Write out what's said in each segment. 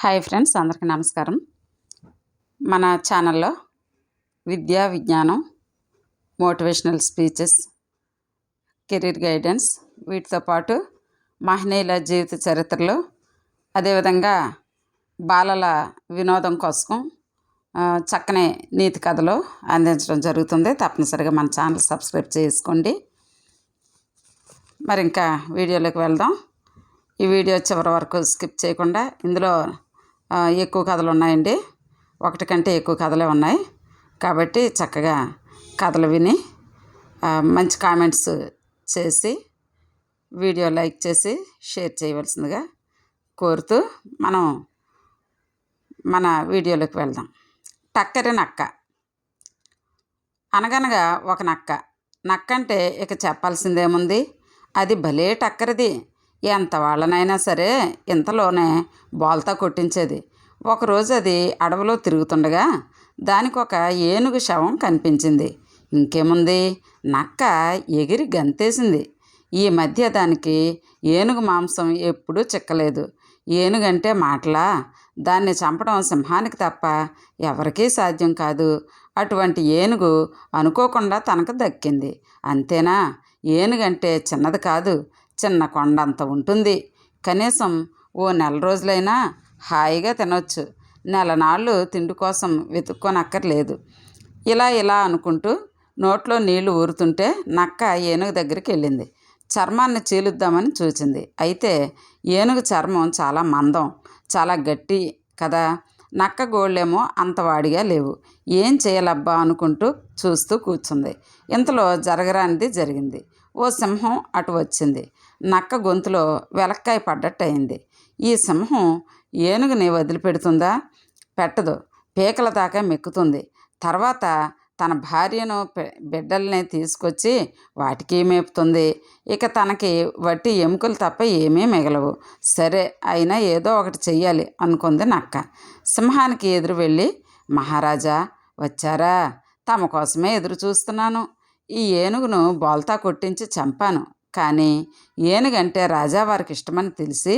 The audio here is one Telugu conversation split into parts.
హాయ్ ఫ్రెండ్స్ అందరికీ నమస్కారం. మన ఛానల్లో విద్యా విజ్ఞానం మోటివేషనల్ స్పీచెస్ కెరీర్ గైడెన్స్ వీటితో పాటు మహనీయుల జీవిత చరిత్రలు అదేవిధంగా బాలల వినోదం కోసం చక్కని నీతి కథలు అందించడం జరుగుతుంది. తప్పనిసరిగా మన ఛానల్ సబ్స్క్రైబ్ చేసుకోండి. మరి ఇంకా వీడియోలోకి వెళ్దాం. ఈ వీడియో చివరి వరకు స్కిప్ చేయకుండా ఇందులో ఎక్కువ కథలు ఉన్నాయండి. ఒకటి కంటే ఎక్కువ కథలే ఉన్నాయి. కాబట్టి చక్కగా కథలు విని మంచి కామెంట్స్ చేసి వీడియో లైక్ చేసి షేర్ చేయవలసిందిగా కోరుతూ మనం మన వీడియోలోకి వెళ్దాం. టక్కరి నక్క. అనగనగా ఒక నక్క. నక్క అంటే ఇక చెప్పాల్సిందేముంది? అది భలే టక్కరిది. ఎంత వాళ్ళనైనా సరే ఇంతలోనే బోల్తా కొట్టించేది. ఒకరోజు అది అడవిలో తిరుగుతుండగా దానికి ఒక ఏనుగు శవం కనిపించింది. ఇంకేముంది? నక్క ఎగిరి గంతేసింది. ఈ మధ్య దానికి ఏనుగు మాంసం ఎప్పుడూ చిక్కలేదు. ఏనుగంటే మాటలా? దాన్ని చంపడం సింహానికి తప్ప ఎవరికీ సాధ్యం కాదు. అటువంటి ఏనుగు అనుకోకుండా తనకు దక్కింది. అంతేనా? ఏనుగంటే చిన్నది కాదు. చిన్న కొండ అంత ఉంటుంది. కనీసం ఓ నెల రోజులైనా హాయిగా తినవచ్చు నెల నాళ్ళు తిండి కోసం వెతుక్కోనక్కర్లేదు. ఇలా ఇలా అనుకుంటూ నోట్లో నీళ్ళు ఊరుతుంటే నక్క ఏనుగు దగ్గరికి వెళ్ళింది. చర్మాన్ని చీలుద్దామని చూచింది. అయితే ఏనుగు చర్మం చాలా మందం చాలా గట్టి కదా. నక్క గోళ్ళేమో అంత వాడిగా లేవు. ఏం చేయాలబ్బా అనుకుంటూ చూస్తూ కూర్చుంది. ఇంతలో జరగరానిది జరిగింది. ఓ సింహం అటు వచ్చింది. నక్క గొంతులో వెలక్కాయ పడ్డట్టయింది. ఈ సింహం ఏనుగుని వదిలిపెడుతుందా? పెట్టదు. పీకల దాకా మెక్కుతుంది. తర్వాత తన భార్యను బిడ్డల్ని తీసుకొచ్చి వాటికి మేపుతుంది. ఇక తనకి వట్టి ఎముకలు తప్ప ఏమీ మిగలవు. సరే అయినా ఏదో ఒకటి చెయ్యాలి అనుకుంది నక్క. సింహానికి ఎదురు వెళ్ళి మహారాజా వచ్చారా? తమ కోసమే ఎదురు చూస్తున్నాను. ఈ ఏనుగును బోల్తా కొట్టించి చంపాను. కానీ ఏనుగంటే రాజావారికి ఇష్టమని తెలిసి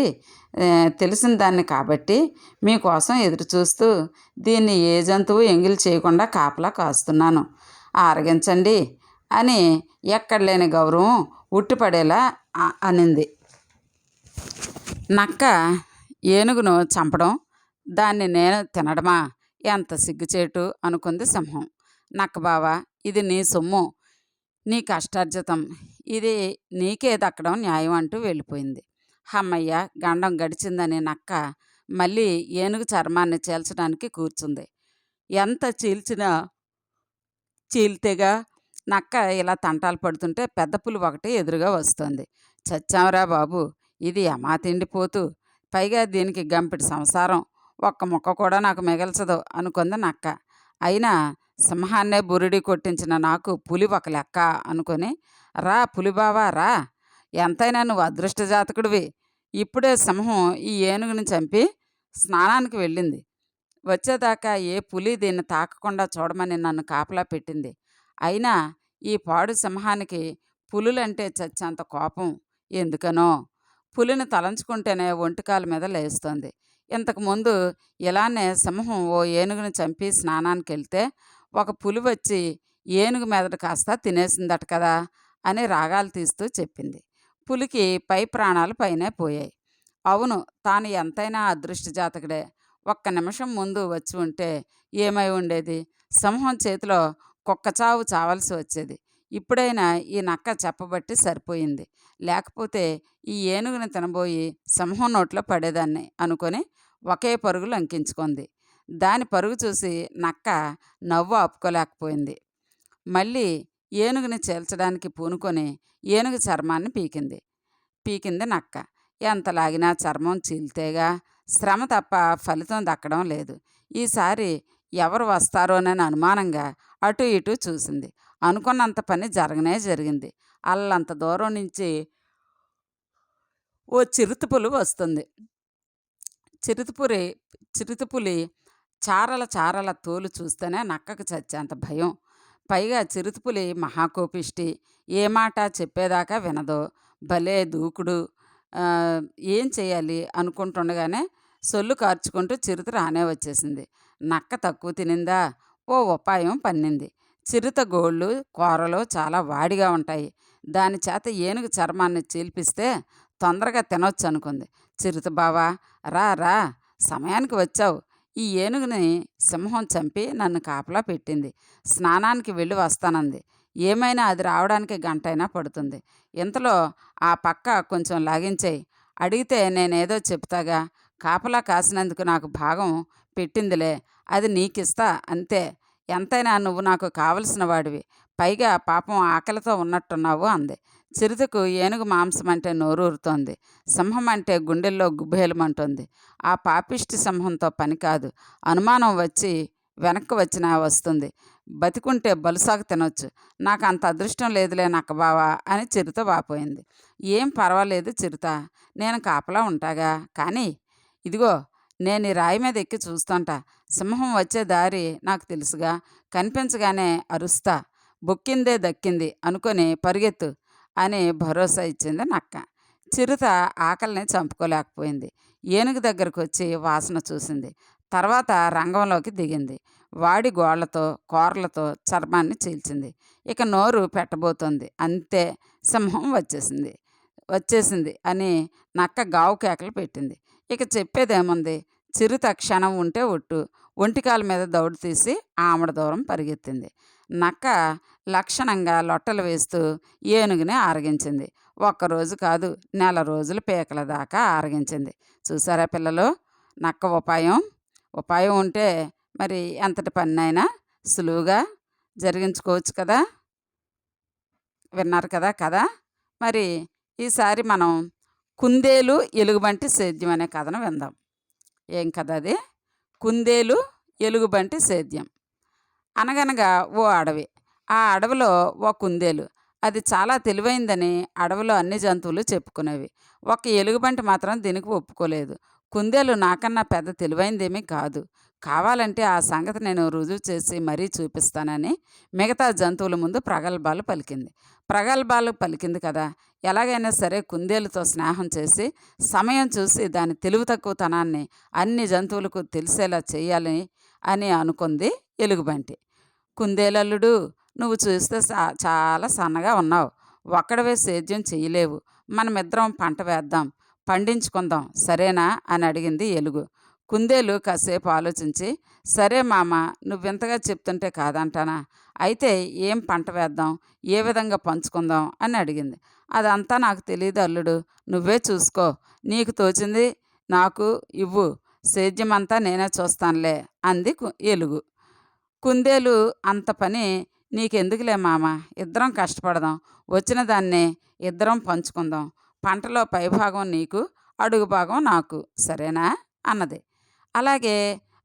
తెలిసిన దాన్ని కాబట్టి మీకోసం ఎదురు చూస్తూ దీన్ని ఏ జంతువు ఎంగిలి చేయకుండా కాపలా కాస్తున్నాను. ఆరగించండి అని ఎక్కడ లేని గౌరవం ఉట్టిపడేలా అనింది. నక్క ఏనుగును చంపడం దాన్ని నేను తినడమా? ఎంత సిగ్గుచేటు అనుకుంది సింహం. నక్క బావ ఇది నీ సొమ్ము నీ కష్టార్జితం. ఇది నీకే దక్కడం న్యాయం అంటూ వెళ్ళిపోయింది. హమ్మయ్య గండం గడిచిందని నక్క మళ్ళీ ఏనుగు చర్మాన్ని చీల్చడానికి కూర్చుంది. ఎంత చీల్చినా చీల్తేగా నక్క ఇలా తంటాలు పడుతుంటే పెద్ద పులి ఒకటి ఎదురుగా వస్తుంది. చచ్చాంరా బాబు ఇది యమా తిండిపోతూ పైగా దీనికి గంపిడి సంసారం ఒక్క ముక్క కూడా నాకు మిగల్చదు అనుకుంది నక్క. అయినా సింహాన్నే బురిడి కొట్టించిన నాకు పులి ఒక లెక్క అనుకొని రా పులిబావా రా. ఎంతైనా నువ్వు అదృష్ట జాతకుడివి. ఇప్పుడే సింహం ఈ ఏనుగుని చంపి స్నానానికి వెళ్ళింది. వచ్చేదాకా ఏ పులి దీన్ని తాకకుండా చూడమని నన్ను కాపలా పెట్టింది. అయినా ఈ పాడు సింహానికి పులులంటే చచ్చేంత కోపం ఎందుకనో. పులిని తలంచుకుంటేనే ఒంటికాల మీద లేస్తోంది. ఇంతకుముందు ఇలానే సింహం ఓ ఏనుగుని చంపి స్నానానికి వెళ్తే ఒక పులి వచ్చి ఏనుగు మెదడు కాస్త తినేసిందట కదా అని రాగాలు తీస్తూ చెప్పింది. పులికి పై ప్రాణాలు పైనే పోయాయి. అవును తాను ఎంతైనా అదృష్ట జాతకుడే. ఒక్క నిమిషం ముందు వచ్చి ఉంటే ఏమై ఉండేది? సింహం చేతిలో కుక్క చావు చావాల్సి వచ్చేది. ఇప్పుడైనా ఈ నక్క చెప్పబట్టి సరిపోయింది. లేకపోతే ఈ ఏనుగుని తినబోయి సింహం నోట్లో పడేదాన్ని అనుకొని ఒకే పరుగులు అంకించుకుంది. దాని పరుగు చూసి నక్క నవ్వు ఆపుకోలేకపోయింది. మళ్ళీ ఏనుగుని చేల్చడానికి పూనుకొని ఏనుగు చర్మాన్ని పీకింది. పీకింది నక్క. ఎంత లాగినా చర్మం చీల్తేగా శ్రమ తప్ప ఫలితం దక్కడం లేదు. ఈసారి ఎవరు వస్తారోనని అనుమానంగా అటు ఇటు చూసింది. అనుకున్నంత పని జరగనే జరిగింది. అల్లంత దూరం నుంచి ఓ చిరుతపులు వస్తుంది. చిరుతపురి చిరుతపులి చారల చారల తోలు చూస్తేనే నక్కకు చచ్చేంత భయం. పైగా చిరుతపులి మహాకోపిష్టి ఏ మాట చెప్పేదాకా వినదు. భలే దూకుడు. ఏం చేయాలి అనుకుంటుండగానే సొల్లు కార్చుకుంటూ చిరుత రానే వచ్చేసింది. నక్క తక్కువ తినిందా? ఓ ఉపాయం పన్నింది. చిరుత గోళ్ళు కూరలు చాలా వాడిగా ఉంటాయి. దాని చేత ఏనుగు చర్మాన్ని చీల్పిస్తే తొందరగా తినొచ్చు అనుకుంది చిరుత బావా రా రా సమయానికి వచ్చావు. ఈ ఏనుగుని సింహం చంపి నన్ను కాపలా పెట్టింది. స్నానానికి వెళ్ళి వస్తానంది. ఏమైనా అది రావడానికి గంటైనా పడుతుంది. ఇంతలో ఆ పక్క కొంచెం లాగించేయి. అడిగితే నేనేదో చెప్తాగా కాపలా కాసినందుకు నాకు భాగం పెట్టిందిలే అది నీకిస్తా అంతే. ఎంతైనా నువ్వు నాకు కావలసిన వాడివి. పైగా పాపం ఆకలితో ఉన్నట్టున్నావు అంది. చిరుతకు ఏనుగు మాంసం అంటే నోరూరుతోంది. సింహం అంటే గుండెల్లో గుబ్బేలమంటుంది ఆ పాపిష్టి సింహంతో పని కాదు. అనుమానం వచ్చి వెనక్కి వచ్చినా వస్తుంది. బతికుంటే బలుసాకు తినొచ్చు. నాకు అంత అదృష్టం లేదులే నాకు బావా అని చిరుత వాపోయింది. ఏం పర్వాలేదు చిరుత. నేను కాపలా ఉంటాగా. కానీ ఇదిగో నేను ఈ రాయి మీద ఎక్కి చూస్తుంటా. సింహం వచ్చే దారి నాకు తెలుసుగా. కనిపించగానే అరుస్తా. బొక్కిందే దక్కింది. అనుకొని పరిగెత్తు. అని భరోసా ఇచ్చింది నక్క. చిరుత ఆకలిని చంపుకోలేకపోయింది. ఏనుగు దగ్గరకు వచ్చి వాసన చూసింది. తర్వాత రంగంలోకి దిగింది. వాడి గోళ్ళతో కూరలతో చర్మాన్ని చీల్చింది. ఇక నోరు పెట్టబోతోంది. అంతే సింహం వచ్చేసింది. వచ్చేసింది అని నక్క గావు కేకలు పెట్టింది. ఇక చెప్పేదేముంది? చిరుత క్షణం ఉంటే ఒట్టు. ఒంటికాల మీద దౌడు తీసి ఆమడ దూరం పరిగెత్తింది. నక్క లక్షణంగా లొట్టలు వేస్తూ ఏనుగుని ఆరగించింది. ఒక్కరోజు కాదు నెల రోజులు పీకల దాకా ఆరగించింది. చూసారా పిల్లలు? నక్క ఉపాయం. ఉపాయం ఉంటే మరి ఎంతటి పన్నైనా సులువుగా జరిగించుకోవచ్చు కదా? విన్నారు కదా కదా మరి ఈసారి మనం కుందేలు ఎలుగుబంటి సేద్యం అనే కథను విందాం. ఏం కథ అది? కుందేలు ఎలుగుబంటి సేద్యం. అనగనగా ఓ అడవి. ఆ అడవిలో ఓ కుందేలు అది చాలా తెలివైందని అడవిలో అన్ని జంతువులు చెప్పుకునేవి. ఒక ఎలుగుబంటి మాత్రం దీనికి ఒప్పుకోలేదు. కుందేలు నాకన్నా పెద్ద తెలివైందేమీ కాదు. కావాలంటే ఆ సంగతి నేను రుజువు చేసి మరీ చూపిస్తానని మిగతా జంతువుల ముందు ప్రగల్భాలు పలికింది. ప్రగల్భాలు పలికింది కదా! ఎలాగైనా సరే కుందేలుతో స్నేహం చేసి సమయం చూసి దాని తెలివి తక్కువతనాన్ని అన్ని జంతువులకు తెలిసేలా చేయాలని అని అనుకుంది ఎలుగుబంటి. కుందేలల్లుడు నువ్వు చూస్తే చాలా సన్నగా ఉన్నావు. ఒక్కడవే సేద్యం చేయలేవు. మనమిద్దరం పంట వేద్దాం పండించుకుందాం సరేనా? అని అడిగింది ఎలుగు. కుందేలు కాసేపు ఆలోచించి సరే మామ నువ్వింతగా చెప్తుంటే కాదంటానా? అయితే ఏం పంట వేద్దాం ఏ విధంగా పంచుకుందాం? అని అడిగింది. అదంతా నాకు తెలియదు అల్లుడు. నువ్వే చూసుకో. నీకు తోచింది నాకు ఇవ్వు. సేద్యమంతా నేనే చూస్తానులే అంది ఎలుగు. కుందేలు అంత పని నీకెందుకులే మామ? ఇద్దరం కష్టపడదాం. వచ్చిన దాన్నే ఇద్దరం పంచుకుందాం. పంటలో పైభాగం నీకు అడుగు భాగం నాకు. సరేనా? అన్నది. అలాగే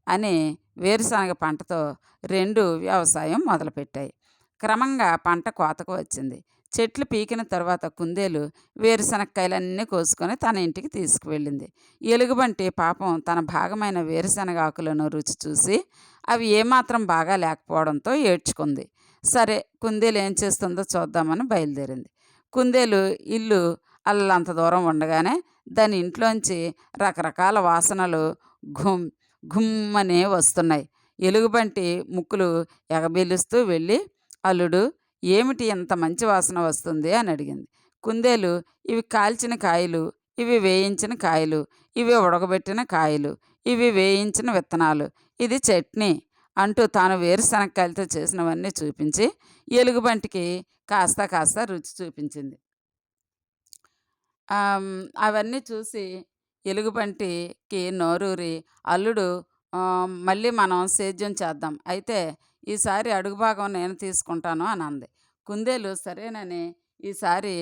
అని వేరుశనగ పంటతో రెండు వ్యవసాయం మొదలుపెట్టాయి. క్రమంగా పంట కోతకు వచ్చింది. చెట్లు పీకిన తర్వాత కుందేలు వేరుశనక్కాయలన్నీ కోసుకొని తన ఇంటికి తీసుకువెళ్ళింది. ఎలుగుబంటి పాపం తన భాగమైన వేరుశనగ ఆకులను రుచి చూసి అవి ఏమాత్రం బాగా లేకపోవడంతో ఏడ్చుకుంది. సరే కుందేలు ఏం చేస్తుందో చూద్దామని బయలుదేరింది. కుందేలు ఇల్లు అల్లంత దూరం ఉండగానే దాని ఇంట్లోంచి రకరకాల వాసనలు ఘుమ్ ఘుమ్మనే వస్తున్నాయి. ఎలుగుబంటి ముక్కులు ఎగబీలుస్తూ వెళ్ళి అల్లుడు ఏమిటి ఇంత మంచి వాసన వస్తుంది? అని అడిగింది. కుందేలు ఇవి కాల్చిన కాయలు ఇవి వేయించిన కాయలు ఇవి ఉడకబెట్టిన కాయలు ఇవి వేయించిన విత్తనాలు ఇది చట్నీ అంటూ తాను వేరుశనక్కాయలతో చేసినవన్నీ చూపించి ఎలుగుబంటికి కాస్త కాస్త రుచి చూపించింది. అవన్నీ చూసి ఎలుగుబంటికి నోరూరి అల్లుడు మళ్ళీ మనం సేద్యం చేద్దాం. అయితే ఈసారి అడుగు భాగం నేను తీసుకుంటాను అని అంది. కుందేలు సరేనని ఈసారి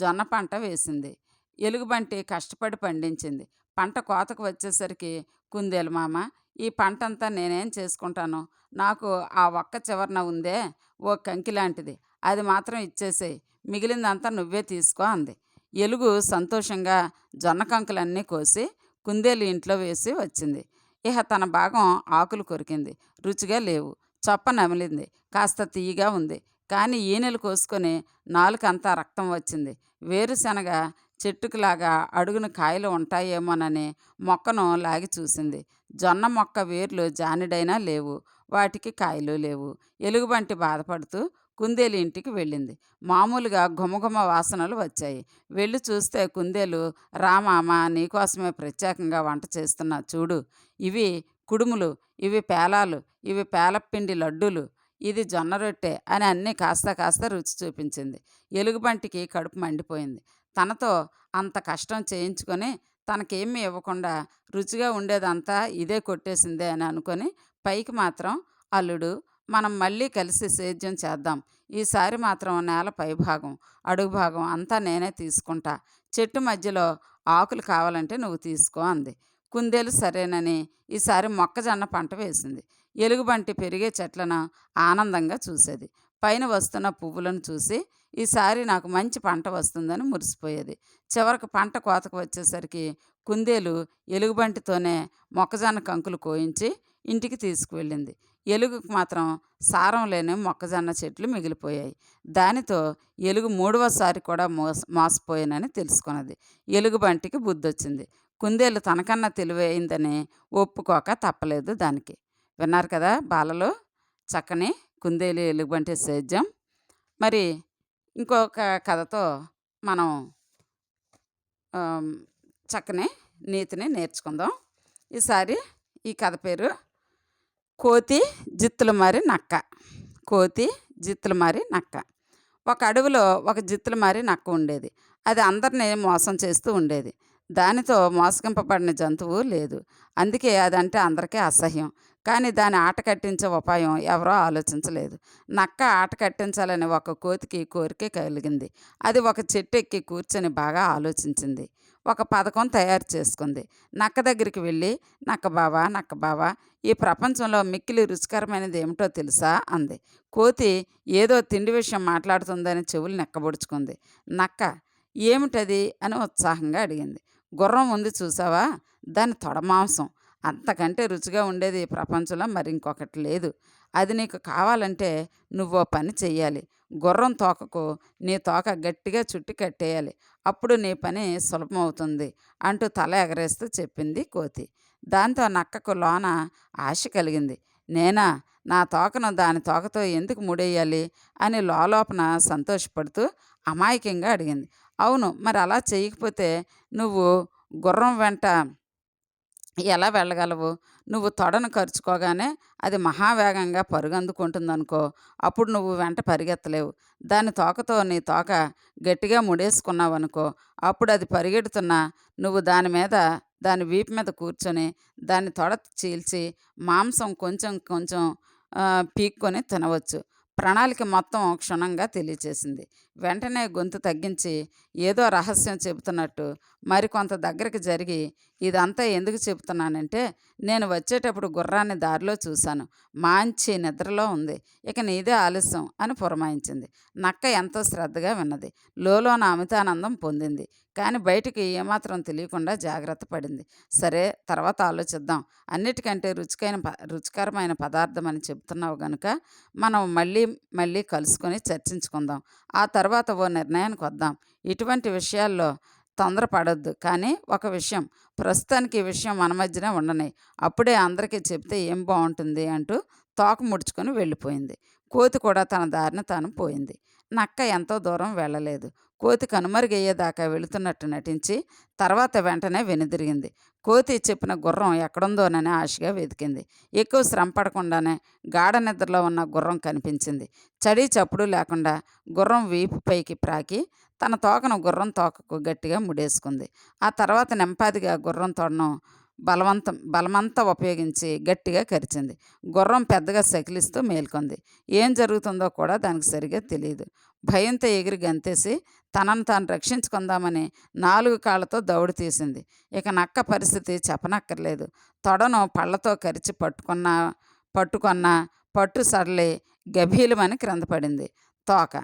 జొన్న పంట వేసింది. ఎలుగుబంటి కష్టపడి పండించింది. పంట కోతకు వచ్చేసరికి కుందేలు మామ ఈ పంట అంతా నేనేం చేసుకుంటాను? నాకు ఆ ఒక్క చివరన ఉందే ఓ కంకి లాంటిది. అది మాత్రం ఇచ్చేసేయి. మిగిలిందంతా నువ్వే తీసుకో అంది. ఎలుగు సంతోషంగా జొన్న కంకులన్నీ కోసి కుందేలు ఇంట్లో వేసి వచ్చింది. ఇహ తన భాగం ఆకులు కొరికింది. రుచిగా లేవు. చొప్ప నమిలింది. కాస్త తీయగా ఉంది. కానీ ఈనెలు కోసుకొని నాలుకంతా రక్తం వచ్చింది. వేరుశనగ చెట్టుకులాగా అడుగున కాయలు ఉంటాయేమోనని మొక్కను లాగి చూసింది. జొన్న మొక్క వేర్లు జానిడైనా లేవు. వాటికి కాయలు లేవు. ఎలుగుబంటి బాధపడుతూ కుందేలు ఇంటికి వెళ్ళింది. మామూలుగా ఘుమఘుమ వాసనలు వచ్చాయి. వెళ్ళి చూస్తే కుందేలు రామామ నీకోసమే ప్రత్యేకంగా వంట చేస్తున్నా చూడు. ఇవి కుడుములు ఇవి పేలాలు ఇవి పేలపిండి లడ్డూలు ఇది జొన్న రొట్టె అని అన్నీ కాస్త కాస్త రుచి చూపించింది. ఎలుగుబంటికి కడుపు మండిపోయింది. తనతో అంత కష్టం చేయించుకొని తనకేమీ ఇవ్వకుండా రుచిగా ఉండేదంతా ఇదే కొట్టేసిందే అని అనుకొని పైకి మాత్రం అల్లుడు మనం మళ్ళీ కలిసి సేద్యం చేద్దాం. ఈసారి మాత్రం నేల పైభాగం అడుగు భాగం అంతా నేనే తీసుకుంటా. చెట్టు మధ్యలో ఆకులు కావాలంటే నువ్వు తీసుకో అంది. కుందేలు సరేనని ఈసారి మొక్కజొన్న పంట వేసింది. ఎలుగుబంటి పెరిగే చెట్లను ఆనందంగా చూసేది. పైన వస్తున్న పువ్వులను చూసి ఈసారి నాకు మంచి పంట వస్తుందని మురిసిపోయేది. చివరికి పంట కోతకు వచ్చేసరికి కుందేలు ఎలుగుబంటితోనే మొక్కజొన్న కంకులు కోయించి ఇంటికి తీసుకువెళ్ళింది. ఎలుగుకు మాత్రం సారం లేని మొక్కజొన్న చెట్లు మిగిలిపోయాయి. దానితో ఎలుగు మూడవసారి కూడా మోస మోసపోయానని తెలుసుకున్నది. ఎలుగుబంటికి బుద్ధొచ్చింది. కుందేలు తనకన్నా తెలివైందని ఒప్పుకోక తప్పలేదు దానికి. విన్నారు కదా బాలలో? చక్కని కుందేలు ఎలుగుబంటి సేద్యం మరి ఇంకొక కథతో మనం చక్కని నీతిని నేర్చుకుందాం. ఈసారి ఈ కథ పేరు కోతి జిత్తులు మారి నక్క. కోతి జిత్తులు మారి నక్క. ఒక అడవిలో ఒక జిత్తులు మారి నక్క ఉండేది. అది అందరినీ మోసం చేస్తూ ఉండేది. దానితో మోసగింపబడిన జంతువు లేదు. అందుకే అదంటే అందరికీ అసహ్యం. కానీ దాని ఆట కట్టించే ఉపాయం ఎవరో ఆలోచించలేదు. నక్క ఆట కట్టించాలని ఒక కోతికి కోరిక కలిగింది. అది ఒక చెట్టు ఎక్కి కూర్చొని బాగా ఆలోచించింది. ఒక పథకం తయారు చేసుకుంది. నక్క దగ్గరికి వెళ్ళి నక్క బావా నక్క బావా ఈ ప్రపంచంలో మిక్కిలి రుచికరమైనది ఏమిటో తెలుసా? అంది. కోతి ఏదో తిండి విషయం మాట్లాడుతుందని చెవులు నెక్కబొడుచుకుంది. నక్క ఏమిటది? అని ఉత్సాహంగా అడిగింది. గుర్రం ఉంది చూసావా? దాని తొడ మాంసం. అంతకంటే రుచిగా ఉండేది ప్రపంచంలో మరి ఇంకొకటి లేదు. అది నీకు కావాలంటే నువ్వు పని చెయ్యాలి. గుర్రం తోకకు నీ తోక గట్టిగా చుట్టి కట్టేయాలి. అప్పుడు నీ పని సులభమవుతుంది అంటూ తల ఎగరేస్తూ చెప్పింది కోతి. దాంతో నక్కకు లోన ఆశ కలిగింది. నేనా నా తోకను దాని తోకతో ఎందుకు ముడేయాలి అని లోలోపన సంతోషపడుతూ అమాయకంగా అడిగింది. అవును మరి అలా చేయకపోతే నువ్వు గుర్రం వెంట ఎలా వెళ్ళగలవు? నువ్వు తొడను ఖర్చుకోగానే అది మహావేగంగా పరుగందుకుంటుందనుకో అప్పుడు నువ్వు వెంట పరిగెత్తలేవు. దాని తోకతో నీ తోక గట్టిగా ముడేసుకున్నావనుకో అప్పుడు అది పరిగెడుతున్నా నువ్వు దాని మీద దాని వీపు మీద కూర్చొని దాని తొడ చీల్చి మాంసం కొంచెం కొంచెం పీక్కొని తినవచ్చు. ప్రణాళిక మొత్తం క్షుణ్ణంగా తెలియచేసింది. వెంటనే గొంతు తగ్గించి ఏదో రహస్యం చెబుతున్నట్టు మరికొంత దగ్గరికి జరిగి ఇదంతా ఎందుకు చెబుతున్నానంటే నేను వచ్చేటప్పుడు గుర్రాన్ని దారిలో చూశాను. మంచి నిద్రలో ఉంది. ఇక నీదే ఆలస్యం అని పురమాయించింది. నక్క ఎంతో శ్రద్ధగా విన్నది. లోలోన అమితానందం పొందింది. కానీ బయటికి ఏమాత్రం తెలియకుండా జాగ్రత్త పడింది. సరే తర్వాత ఆలోచిద్దాం. అన్నిటికంటే రుచికైన ప రుచికరమైన పదార్థం అని చెప్తున్నావు గనుక మనం మళ్ళీ మళ్ళీ కలుసుకొని చర్చించుకుందాం. ఆ తర్వాత తర్వాత ఓ నిర్ణయానికి వద్దాం. ఇటువంటి విషయాల్లో తొందరపడొద్దు. కానీ ఒక విషయం ప్రస్తుతానికి ఈ విషయం మన మధ్యనే ఉండని అప్పుడే అందరికీ చెప్తే ఏం బాగుంటుంది అంటూ తోక ముడుచుకొని వెళ్ళిపోయింది. కోతి కూడా తన దారిన తాను పోయింది. నక్క ఎంతో దూరం వెళ్ళలేదు. కోతి కనుమరుగయ్యేదాకా వెళుతున్నట్టు నటించి తర్వాత వెంటనే వెనుదిరిగింది. కోతి చెప్పిన గుర్రం ఎక్కడుందోనని ఆశగా వెతికింది. ఎక్కువ శ్రమ పడకుండానే గాఢ నిద్రలో ఉన్న గుర్రం కనిపించింది. చడి చప్పుడు లేకుండా గుర్రం వీపు పైకి ప్రాకి తన తోకను గుర్రం తోకకు గట్టిగా ముడేసుకుంది. ఆ తర్వాత నెంపాదిగా గుర్రం తోడను బలవంతం బలమంతా ఉపయోగించి గట్టిగా కరిచింది. గుర్రం పెద్దగా సకిలిస్తూ మేల్కొంది. ఏం జరుగుతుందో కూడా దానికి సరిగా తెలియదు భయంతో ఎగిరి గంతేసి తనను తాను రక్షించుకుందామని నాలుగు కాళ్ళతో దౌడు తీసింది. ఇక నక్క పరిస్థితి చెప్పనక్కర్లేదు. తొడను పళ్ళతో కరిచి పట్టుకున్న పట్టుకున్న పట్టు సడలి గభీలమని క్రింద పడింది. తోక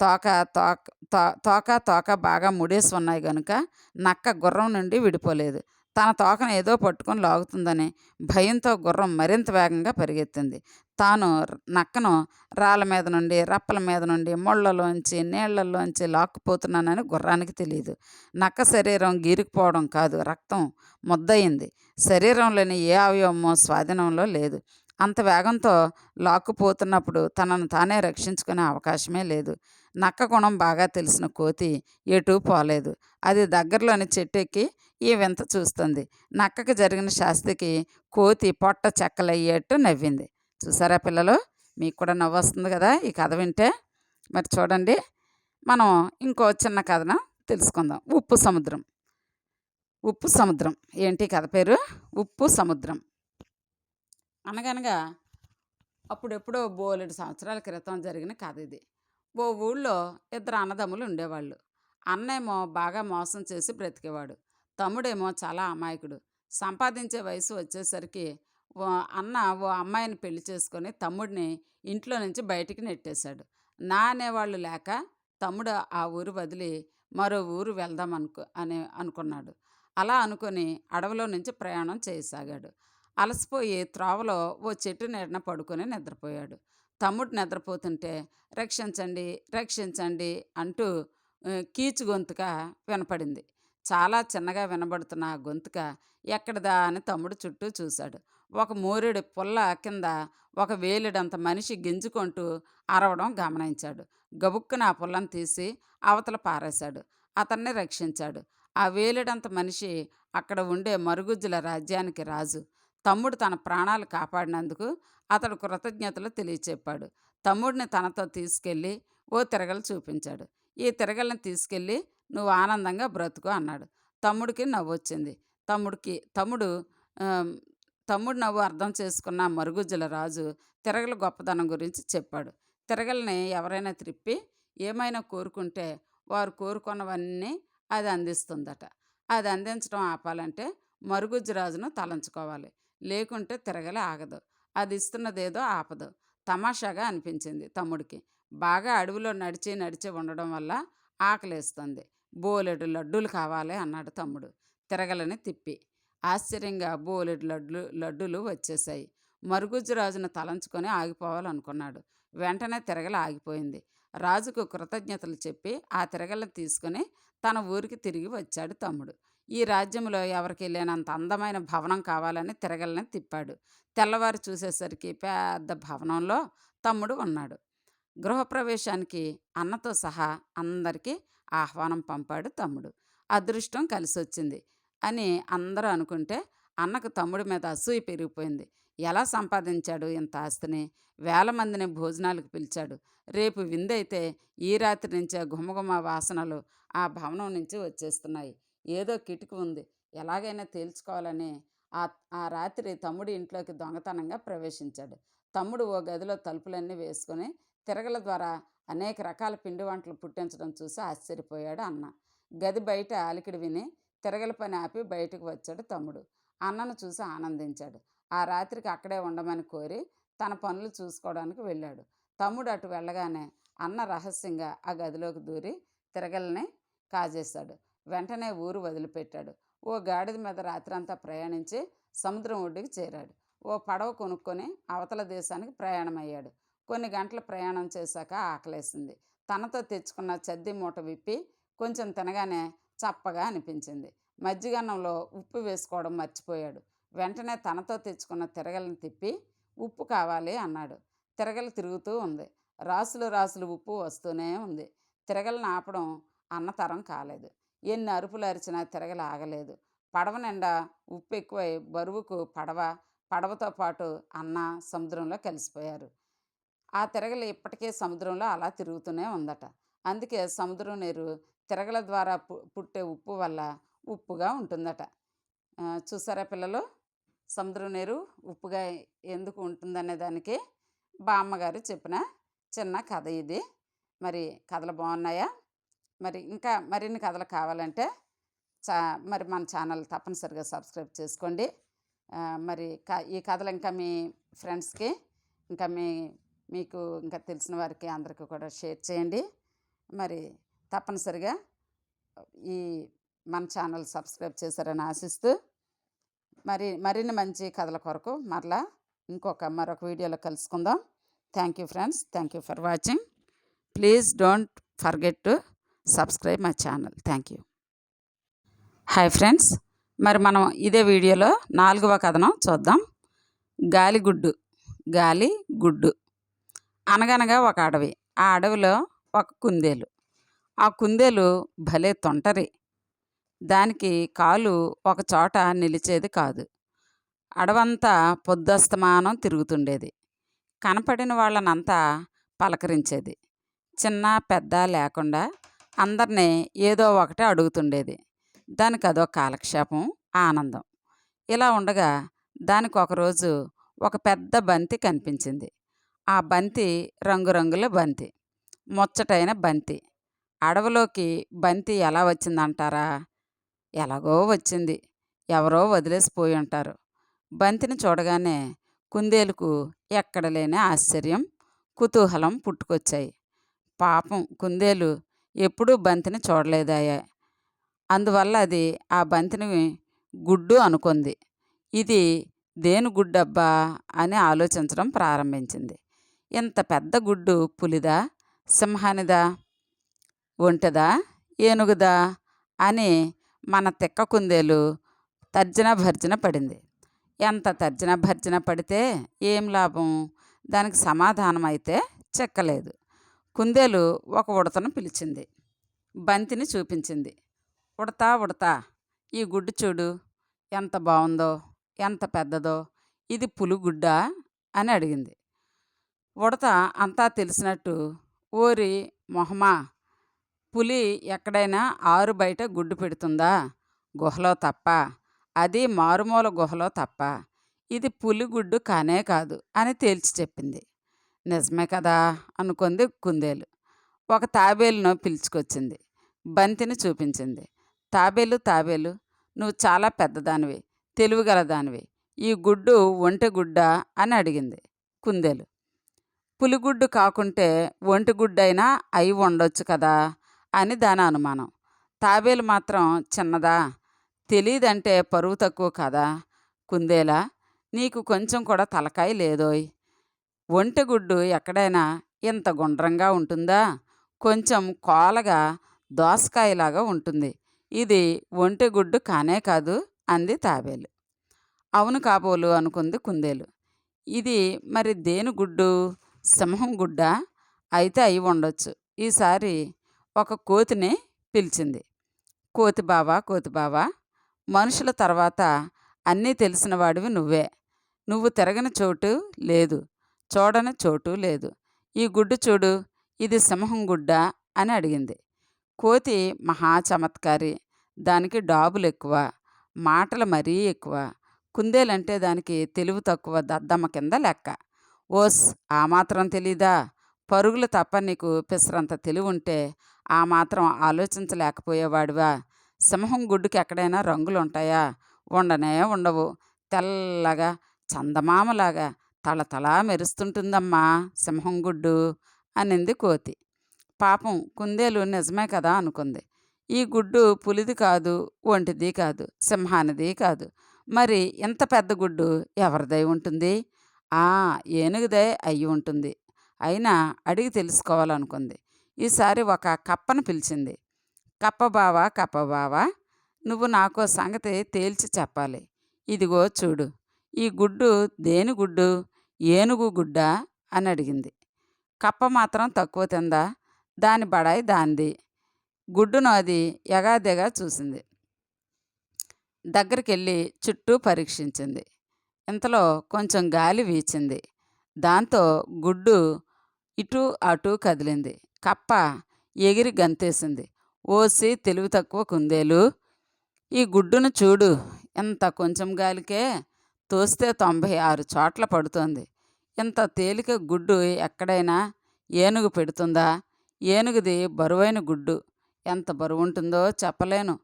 తోక తోక తోక తోక బాగా ముడేసి ఉన్నాయి కనుక నక్క గుర్రం నుండి విడిపోలేదు. తన తోకను ఏదో పట్టుకొని లాగుతుందని భయంతో గుర్రం మరింత వేగంగా పరిగెత్తింది. తాను నక్కను రాళ్ళ మీద నుండి రప్పల మీద నుండి ముళ్ళలోంచి నీళ్ళలోంచి లాక్కుపోతున్నానని గుర్రానికి తెలియదు నక్క శరీరం గీరుకుపోవడం కాదు రక్తం ముద్దయింది. శరీరంలోని ఏ అవయవమో స్వాధీనంలో లేదు. అంత వేగంతో లాక్కుపోతున్నప్పుడు తనను తానే రక్షించుకునే అవకాశమే లేదు. నక్క గుణం బాగా తెలిసిన కోతి ఎటూ పోలేదు. అది దగ్గరలోని చెట్టు ఎక్కి ఈ వింత చూస్తుంది. నక్కకి జరిగిన శాస్తికి కోతి పొట్ట చెక్కలయ్యేట్టు నవ్వింది. చూసారా పిల్లలు? మీకు కూడా నవ్వు వస్తుంది కదా ఈ కథ వింటే? మరి చూడండి. మనం ఇంకో చిన్న కథను తెలుసుకుందాం. ఉప్పు సముద్రం. ఉప్పు సముద్రం. ఏంటి కథ పేరు? ఉప్పు సముద్రం. అనగనగా అప్పుడెప్పుడో బోలెడు సంవత్సరాల క్రితం జరిగిన కథ ఇది. ఓ ఊళ్ళో ఇద్దరు అన్నదమ్ములు ఉండేవాళ్ళు. అన్నేమో బాగా మోసం చేసి బ్రతికేవాడు. తమ్ముడేమో చాలా అమాయకుడు. సంపాదించే వయసు వచ్చేసరికి ఓ అన్న ఓ అమ్మాయిని పెళ్ళి చేసుకొని తమ్ముడిని ఇంట్లో నుంచి బయటికి నెట్టేశాడు. నా అనేవాళ్ళు లేక తమ్ముడు ఆ ఊరు వదిలి మరో ఊరు వెళ్దాం అనుకు అని అనుకున్నాడు. అలా అనుకొని అడవిలో నుంచి ప్రయాణం చేయసాగాడు. అలసిపోయి త్రోవలో ఓ చెట్టు నీడన పడుకొని నిద్రపోయాడు. తమ్ముడు నిద్రపోతుంటే రక్షించండి రక్షించండి అంటూ కీచు గొంతుక వినపడింది. చాలా చిన్నగా వినబడుతున్న ఆ గొంతుక ఎక్కడిదా అని తమ్ముడు చుట్టూ చూశాడు. ఒక మోరెడు పుల్ల కింద ఒక వేలుడంత మనిషి గింజుకుంటూ అరవడం గమనించాడు. గబుక్కున ఆ పుల్లను తీసి అవతల పారేశాడు. అతన్ని రక్షించాడు. ఆ వేలుడంత మనిషి అక్కడ ఉండే మరుగుజ్జుల రాజ్యానికి రాజు. తమ్ముడు తన ప్రాణాలు కాపాడినందుకు అతడు కృతజ్ఞతలు తెలియచెప్పాడు. తమ్ముడిని తనతో తీసుకెళ్ళి ఓ తిరగలు చూపించాడు. ఈ తిరగలను తీసుకెళ్ళి నువ్వు ఆనందంగా బ్రతుకు అన్నాడు. తమ్ముడికి నవ్వు వచ్చింది తమ్ముడికి తమ్ముడు తమ్ముడు నవ్వు అర్థం చేసుకున్న మరుగుజ్జుల రాజు తిరగల గొప్పదనం గురించి చెప్పాడు. తిరగల్ని ఎవరైనా త్రిప్పి ఏమైనా కోరుకుంటే వారు కోరుకున్నవన్నీ అది అందిస్తుందట. అది అందించడం ఆపాలంటే మరుగుజ్జు రాజును తలంచుకోవాలి. లేకుంటే తిరగలే ఆగదు. అది ఇస్తున్నదేదో ఆపదు. తమాషాగా అనిపించింది తమ్ముడికి. బాగా అడవిలో నడిచి నడిచి ఉండడం వల్ల ఆకలేస్తుంది. బోలెడు లడ్డూలు కావాలి అన్నాడు తమ్ముడు. తిరగలని తిప్పి. ఆశ్చర్యంగా బోలెడు లడ్లు లడ్డూలు వచ్చేసాయి మరుగుజ్జు రాజును తలంచుకొని ఆగిపోవాలనుకున్నాడు. వెంటనే తిరగల ఆగిపోయింది. రాజుకు కృతజ్ఞతలు చెప్పి ఆ తిరగలను తీసుకుని తన ఊరికి తిరిగి వచ్చాడు తమ్ముడు. ఈ రాజ్యంలో ఎవరికి లేనంత అందమైన భవనం కావాలని తిరగలని తిప్పాడు. తెల్లవారు చూసేసరికి పెద్ద భవనంలో తమ్ముడు ఉన్నాడు. గృహప్రవేశానికి అన్నతో సహా అందరికీ ఆహ్వానం పంపాడు తమ్ముడు. అదృష్టం కలిసి వచ్చింది అని అందరూ అనుకుంటే అన్నకు తమ్ముడి మీద అసూయ పెరిగిపోయింది. ఎలా సంపాదించాడు ఇంత ఆస్తిని? వేల మందిని భోజనాలకు పిలిచాడు. రేపు విందైతే ఈ రాత్రి నుంచే గుమగుమ వాసనలు ఆ భవనం నుంచి వచ్చేస్తున్నాయి. ఏదో కిటికీ ఉంది. ఎలాగైనా తేల్చుకోవాలని ఆ ఆ రాత్రి తమ్ముడి ఇంట్లోకి దొంగతనంగా ప్రవేశించాడు. తమ్ముడు ఓ గదిలో తలుపులన్నీ వేసుకొని తిరగల ద్వారా అనేక రకాల పిండి వంటలు పుట్టించడం చూసి ఆశ్చర్యపోయాడు అన్న. గది బయట అలికిడి విని తిరగల పని ఆపి బయటకు వచ్చాడు తమ్ముడు. అన్నను చూసి ఆనందించాడు. ఆ రాత్రికి అక్కడే ఉండమని కోరి తన పనులు చూసుకోవడానికి వెళ్ళాడు. తమ్ముడు అటు వెళ్ళగానే అన్న రహస్యంగా ఆ గదిలోకి దూరి తిరగలని కాజేశాడు. వెంటనే ఊరు వదిలిపెట్టాడు. ఓ గాడిద మీద రాత్రంతా ప్రయాణించి సముద్రం ఒడ్డుకి చేరాడు. ఓ పడవ కొనుక్కొని అవతల దేశానికి ప్రయాణమయ్యాడు. కొన్ని గంటల ప్రయాణం చేశాక ఆకలేసింది. తనతో తెచ్చుకున్న చద్ది మూట విప్పి కొంచెం తినగానే చప్పగా అనిపించింది. మజ్జిగన్నంలో ఉప్పు వేసుకోవడం మర్చిపోయాడు. వెంటనే తనతో తెచ్చుకున్న తిరగలను తిప్పి ఉప్పు కావాలి అన్నాడు. తిరగలు తిరుగుతూ ఉంది. రాసులు రాసులు ఉప్పు వస్తూనే ఉంది. తిరగలను ఆపడం అన్నతరం కాలేదు. ఎన్ని అరుపులు అరిచినా తిరగలు ఆగలేదు. పడవ నిండా ఉప్పు ఎక్కువై బరువుకు పడవ పడవతో పాటు అన్న సముద్రంలో కలిసిపోయారు. ఆ తిరగలు ఇప్పటికే సముద్రంలో అలా తిరుగుతూనే ఉందట. అందుకే సముద్రం నీరు తిరగల ద్వారా పు పుట్టే ఉప్పు వల్ల ఉప్పుగా ఉంటుందట. చూసారా పిల్లలు? సముద్రం నీరు ఉప్పుగా ఎందుకు ఉంటుందనే దానికి బామ్మగారు చెప్పిన చిన్న కథ ఇది. మరి కథలు బాగున్నాయా? మరి ఇంకా మరిన్ని కథలు కావాలంటే చా మరి మన ఛానల్ తప్పనిసరిగా సబ్స్క్రైబ్ చేసుకోండి. మరి క ఈ కథలు ఇంకా మీ ఫ్రెండ్స్కి ఇంకా మీ మీకు ఇంకా తెలిసిన వారికి అందరికీ కూడా షేర్ చేయండి. మరి తప్పనిసరిగా ఈ మన ఛానల్ సబ్స్క్రైబ్ చేశారని ఆశిస్తూ మరి మరిన్ని మంచి కథల కొరకు మరలా ఇంకొక మరొక వీడియోలో కలుసుకుందాం. Thank you friends thank you for watching please don't forget to subscribe my channel thank you hi friends మరి మనం ఇదే వీడియోలో నాలుగవ కథనం చూద్దాం. గాలిగుడ్డు. గాలి గుడ్డు అనగనగా ఒక అడవి. ఆ అడవిలో ఒక కుందేలు. ఆ కుందేలు భలే తొంటరి. దానికి కాలు ఒక చోట నిలిచేది కాదు. అడవంతా పొద్దస్తమానం తిరుగుతుండేది. కనపడిన వాళ్ళనంతా పలకరించేది. చిన్న పెద్ద లేకుండా అందరినీ ఏదో ఒకటి అడుగుతుండేది. దానికి అదో కాలక్షేపం ఆనందం. ఇలా ఉండగా దానికి ఒకరోజు ఒక పెద్ద బంతి కనిపించింది. ఆ బంతి రంగురంగుల బంతి. ముచ్చటైన బంతి. అడవిలోకి బంతి ఎలా వచ్చిందంటారా? ఎలాగో వచ్చింది. ఎవరో వదిలేసిపోయి ఉంటారు బంతిని చూడగానే కుందేలుకు ఎక్కడ లేని ఆశ్చర్యం కుతూహలం పుట్టుకొచ్చాయి. పాపం కుందేలు ఎప్పుడూ బంతిని చూడలేదాయా. అందువల్ల అది ఆ బంతిని గుడ్డు అనుకుంది. ఇది దేని గుడ్డబ్బా అని ఆలోచించడం ప్రారంభించింది. ఇంత పెద్ద గుడ్డు పులిదా? సింహానిదా? ఒంటెదా? ఏనుగుదా? అని మన తిక్క కుందేలు తర్జన భర్జన పడింది. ఎంత తర్జన భర్జన పడితే ఏం లాభం? దానికి సమాధానం అయితే చెక్కలేదు. కుందేలు ఒక ఉడతను పిలిచింది. బంతిని చూపించింది. ఉడతా ఉడతా ఈ గుడ్డు చూడు. ఎంత బాగుందో ఎంత పెద్దదో. ఇది పులుగుడ్డా? అని అడిగింది. ఉడత అంతా తెలిసినట్టు ఓరి మొహమా పులి ఎక్కడైనా ఆరు బయట గుడ్డు పెడుతుందా? గుహలో తప్ప. అది మారుమూల గుహలో తప్ప. ఇది పులిగుడ్డు కానే కాదు అని తేల్చి చెప్పింది. నిజమే కదా అనుకుంది కుందేలు. ఒక తాబేలును పిలుచుకొచ్చింది. బంతిని చూపించింది. తాబేలు తాబేలు నువ్వు చాలా పెద్దదానివి తెలివిగలదానివి. ఈ గుడ్డు ఒంటె గుడ్డా అని అడిగింది కుందేలు. పులిగుడ్డు కాకుంటే ఒంటిగుడ్డైనా అయి ఉండొచ్చు కదా అని దాని అనుమానం. తాబేలు మాత్రం చిన్నదా? తెలీదంటే పరువు తక్కువ కదా? కుందేలా నీకు కొంచెం కూడా తలకాయ లేదోయ్. ఒంటెగుడ్డు ఎక్కడైనా ఇంత గుండ్రంగా ఉంటుందా? కొంచెం కోలగా దోసకాయలాగా ఉంటుంది. ఇది ఒంటెగుడ్డు కానే కాదు అంది తాబేలు. అవును కాబోలు అనుకుంది కుందేలు. ఇది మరి దేని గుడ్డు? సింహం గుడ్డ అయితే అయి ఉండొచ్చు. ఈసారి ఒక కోతిని పిలిచింది. కోతి బావా కోతి బావా మనుషుల తర్వాత అన్నీ తెలిసిన వాడివి నువ్వే. నువ్వు తిరగని చోటు లేదు. చూడని చోటు లేదు. ఈ గుడ్డు చూడు ఇది సింహం గుడ్డ అని అడిగింది. కోతి మహా చమత్కారి. దానికి డాబులు ఎక్కువ మాటలు మరీ ఎక్కువ. కుందేలంటే దానికి తెలివి తక్కువ దద్దమ్మ కింద లెక్క. ఓస్ ఆ మాత్రం తెలీదా? పరుగులు తప్ప నీకు పిసరంత తెలివి ఉంటే ఆ మాత్రం ఆలోచించలేకపోయేవాడివా? సింహం గుడ్డుకి ఎక్కడైనా రంగులు ఉంటాయా ఉండనే ఉండవు. తెల్లగా చందమామలాగా తళతళా మెరుస్తుంటుందమ్మా సింహం గుడ్డు అనింది కోతి. పాపం కుందేలు నిజమే కదా అనుకుంది. ఈ గుడ్డు పులిది కాదు ఒంటిది కాదు సింహానిది కాదు. మరి ఇంత పెద్ద గుడ్డు ఎవరిదై ఉంటుంది? ఆ! ఏనుగుదే అయి ఉంటుంది. అయినా అడిగి తెలుసుకోవాలనుకుంది. ఈసారి ఒక కప్పను పిలిచింది. కప్పబావా కప్పబావా నువ్వు నాకు సంగతి తేల్చి చెప్పాలి. ఇదిగో చూడు ఈ గుడ్డు దేని గుడ్డు? ఏనుగు గుడ్డ? అని అడిగింది. కప్ప మాత్రం తక్కువ తిందా? దాని బడాయి దాంది గుడ్డును అది ఎగాదిగా చూసింది. దగ్గరికి వెళ్ళి చుట్టూ పరీక్షించింది. ఇంతలో కొంచెం గాలి వీచింది. దాంతో గుడ్డు ఇటు అటు కదిలింది. కప్ప ఎగిరి గంతేసింది. ఓసి తెలివి తక్కువ కుందేలు ఈ గుడ్డును చూడు. ఎంత కొంచెం గాలికే తోస్తే తొంభై ఆరు చోట్ల పడుతోంది. ఇంత తేలిక గుడ్డు ఎక్కడైనా ఏనుగు పెడుతుందా? ఏనుగుది బరువైన గుడ్డు. ఎంత బరువుంటుందో చెప్పలేను.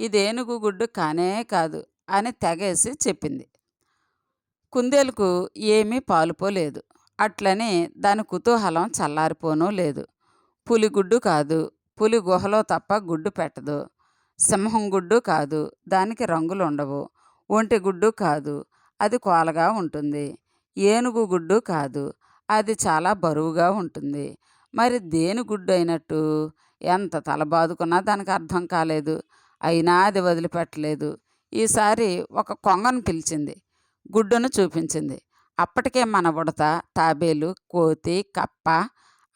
ఇది ఏనుగు గుడ్డు కానే కాదు అని తెగేసి చెప్పింది. కుందేలుకు ఏమీ పాలుపోలేదు. అట్లనే దాని కుతూహలం చల్లారిపోనూ లేదు. పులిగుడ్డు కాదు. పులి గుహలో తప్ప గుడ్డు పెట్టదు. సింహం గుడ్డు కాదు. దానికి రంగులు ఉండవు ఒంటి గుడ్డు కాదు. అది కోలగా ఉంటుంది. ఏనుగు గుడ్డు కాదు. అది చాలా బరువుగా ఉంటుంది. మరి దేని గుడ్డు అయినట్టు? ఎంత తల బాదుకున్నా దానికి అర్థం కాలేదు. అయినా అది వదిలిపెట్టలేదు. ఈసారి ఒక కొంగను పిలిచింది. గుడ్డును చూపించింది. అప్పటికే మన ఉడత తాబేలు కోతి కప్ప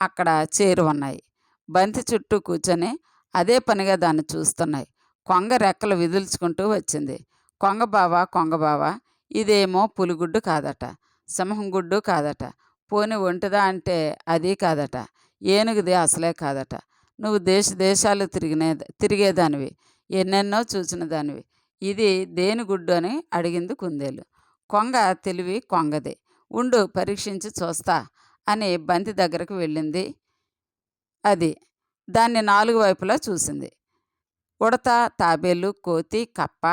అక్కడ చేరు ఉన్నాయి బంతి చుట్టూ కూర్చొని అదే పనిగా దాన్ని చూస్తున్నాయి. కొంగ రెక్కలు విదుల్చుకుంటూ వచ్చింది. కొంగ బావ కొంగ బావ ఇదేమో పులిగుడ్డు కాదట సింహం గుడ్డు కాదట పోని ఒంటిదా అంటే అది కాదట ఏనుగుది అసలే కాదట. నువ్వు దేశ దేశాలు తిరిగినే తిరిగేదానివి ఎన్నెన్నో చూసిన దానివి ఇది దేని గుడ్డు అని అడిగింది కుందేలు. కొంగ తెలివి కొంగది. ఉండు పరీక్షించి చూస్తా అని బంతి దగ్గరకు వెళ్ళింది. అది దాన్ని నాలుగు వైపులా చూసింది. ఉడత తాబేలు కోతి కప్ప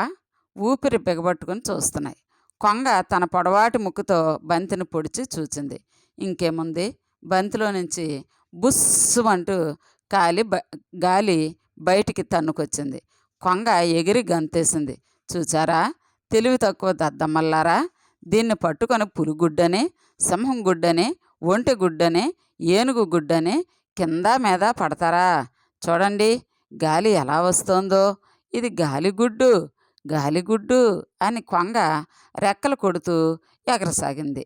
ఊపిరి బిగబట్టుకుని చూస్తున్నాయి. కొంగ తన పొడవాటి ముక్కుతో బంతిని పొడిచి చూచింది ఇంకేముంది? బంతిలో నుంచి బుస్సు అంటూ కాలి బ గాలి బయటికి తన్నుకొచ్చింది. కొంగ ఎగిరి గంతేసింది. చూచారా? తెలివి తక్కువ దద్దమ్మల్లారా దీన్ని పట్టుకొని పులిగుడ్డని సింహం గుడ్డని ఒంటి గుడ్డని ఏనుగు గుడ్డనే కింద మీద పడతారా? చూడండి గాలి ఎలా వస్తోందో. ఇది గాలిగుడ్డు గాలిగుడ్డు అని కొంగ రెక్కలు కొడుతూ ఎగరసాగింది.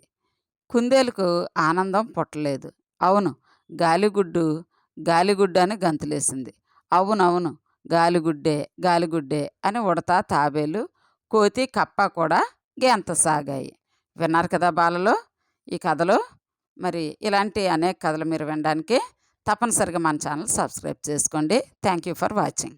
కుందేలుకు ఆనందం పుట్టలేదు. అవును గాలిగుడ్డు గాలిగుడ్డు అని గంతులేసింది. అవునవును గాలిగుడ్డే గాలిగుడ్డే అని ఉడతా తాబేలు కోతి కప్ప కూడా గెంత సాగాయి. విన్నారు కదా బాలలో ఈ కథలు? మరి ఇలాంటి అనేక కథలు మీరు వినడానికి తప్పనిసరిగా మన ఛానల్ సబ్స్క్రైబ్ చేసుకోండి. Thank you for watching.